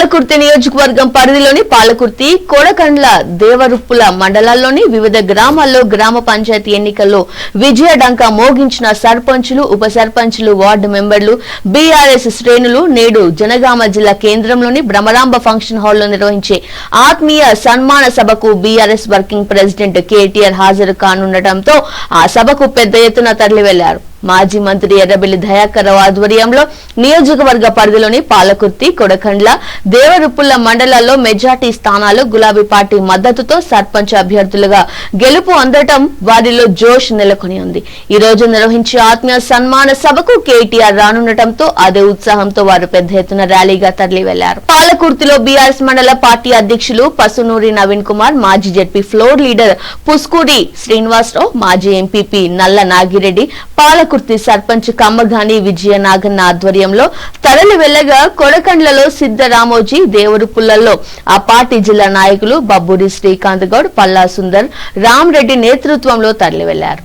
పాలకుర్తి నియోజకవర్గం పరిధిలోని పాలకుర్తి కోడకండ్ల దేవరుప్పుల మండలాల్లోని వివిధ గ్రామాల్లో గ్రామ పంచాయతీ ఎన్నికల్లో విజయడంక మోగించిన సర్పంచులు ఉప సర్పంచులు వార్డు మెంబర్లు బీఆర్ఎస్ శ్రేణులు నేడు జనగామ జిల్లా కేంద్రంలోని భ్రమరాంబ ఫంక్షన్ హాల్లో నిర్వహించే ఆత్మీయ సన్మాన సభకు బీఆర్ఎస్ వర్కింగ్ ప్రెసిడెంట్ కేటీఆర్ హాజరు కానుండటంతో ఆ సభకు పెద్ద ఎత్తున తరలివెళ్ళారు. మాజీ మంత్రి ఎర్రబెల్లి దయాకర్ రావు ఆధ్వర్యంలో నియోజకవర్గ పరిధిలోని పాలకుర్తి కొడకండ్ల దేవరుప్పుల మండలాల్లో మెజార్టీ స్థానాలు గులాబీ పార్టీ మద్దతుతో సర్పంచ్ అభ్యర్థులుగా గెలుపు అందటం వారిలో జోష్ నెలకొని ఉంది. ఈ రోజు నిర్వహించే ఆత్మీయ సన్మాన సభకు కేటీఆర్ రానుండటంతో అదే ఉత్సాహంతో వారు పెద్ద ఎత్తున ర్యాలీగా తరలి వెళ్ళారు పాలకుర్తిలో బీఆర్ఎస్ మండల పార్టీ అధ్యక్షులు పసునూరి నవీన్ కుమార్ మాజీ ZP floor leader Puskuri Srinivasarao మాజీ ఎంపీపీ నల్ల నాగిరెడ్డి పాలకుర్తి సర్పంచ్ కమ్మగాని విజయ నాగన్న ఆధ్వర్యంలో తరలి వెళ్ళగా కొడకండ్లలో సిద్ధరామోజీ దేవరుపుల్లలో ఆ పార్టీ జిల్లా నాయకులు బబ్బూరి శ్రీకాంత్ గౌడ్ పల్లా సుందర్ రామరెడ్డి నేతృత్వంలో తరలి వెళ్ళారు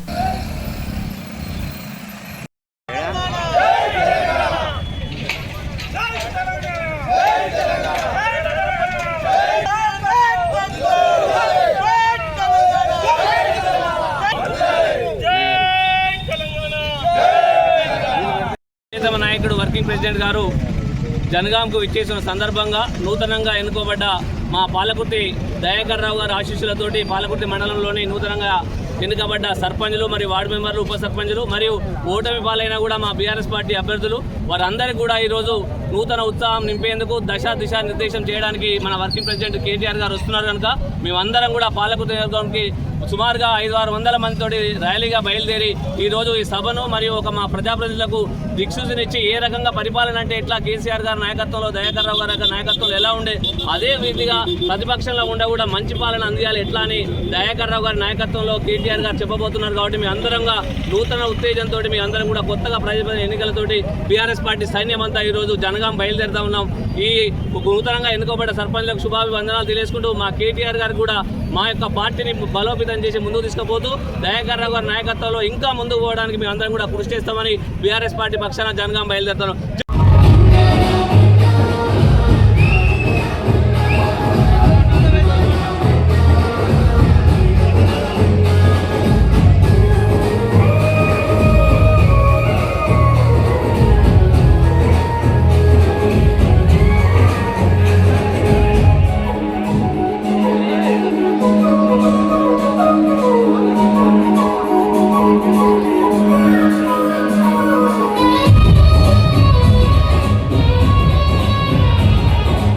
నాయకుడు వర్కింగ్ ప్రెసిడెంట్ గారు జనగాంకు విచ్చేసిన సందర్భంగా నూతనంగా ఎన్నుకోబడ్డ మా పాలకుర్తి దయాకర్ రావు గారి ఆశీస్సులతోటి పాలకుర్తి మండలంలోని నూతనంగా ఎన్నుకబడ్డ సర్పంచులు మరియు వార్డు మెంబర్లు ఉప సర్పంచులు మరియు ఓటమి పాలైన కూడా మా బీఆర్ఎస్ పార్టీ అభ్యర్థులు. వారందరికీ కూడా ఈరోజు నూతన ఉత్సాహం నింపేందుకు దశ దిశ నిర్దేశం చేయడానికి మన వర్కింగ్ ప్రెసిడెంట్ కేటీఆర్ గారు వస్తున్నారు కనుక మేమందరం కూడా పాలకుర్తి నియోజకవర్గానికి సుమారుగా ఐదు ఆరు వందల మందితోటి ర్యాలీగా బయలుదేరి ఈ రోజు ఈ సభను మరియు ఒక మా ప్రజాప్రతినిధులకు దిక్సూచనిచ్చి ఏ రకంగా పరిపాలన అంటే ఎట్లా కేసీఆర్ గారి నాయకత్వంలో దయాకర్ రావు గారి నాయకత్వంలో ఎలా ఉండే అదే విధిగా ప్రతిపక్షంలో ఉండే కూడా మంచి పాలన అందియాలి ఎట్లా అని దయాకర్ రావు గారి నాయకత్వంలో కేటీఆర్ గారు చెప్పబోతున్నారు కాబట్టి మీ అందరంగా నూతన ఉత్తేజంతో మీ అందరం కూడా కొత్తగా ప్రజల ఎన్నికలతోటి బీఆర్ఎస్ పార్టీ సైన్యం అంతా ఈ రోజు జనగాం బయలుదేరుతా ఉన్నాం. ఈ నూతనంగా ఎన్నుకోబడ్డ సర్పంచ్లకు శుభాభివందనాలు తెలియజేసుకుంటూ మా కేటీఆర్ గారు కూడా మా యొక్క పార్టీని బలోపేతం చేసి ముందుకు తీసుకుపోతూ దయాకర్ రావు గారి నాయకత్వంలో ఇంకా ముందుకు పోవడానికి మేము అందరం కూడా కృషి చేస్తామని బీఆర్ఎస్ పార్టీ పక్షాన జనగాం బయలుదేరుతాను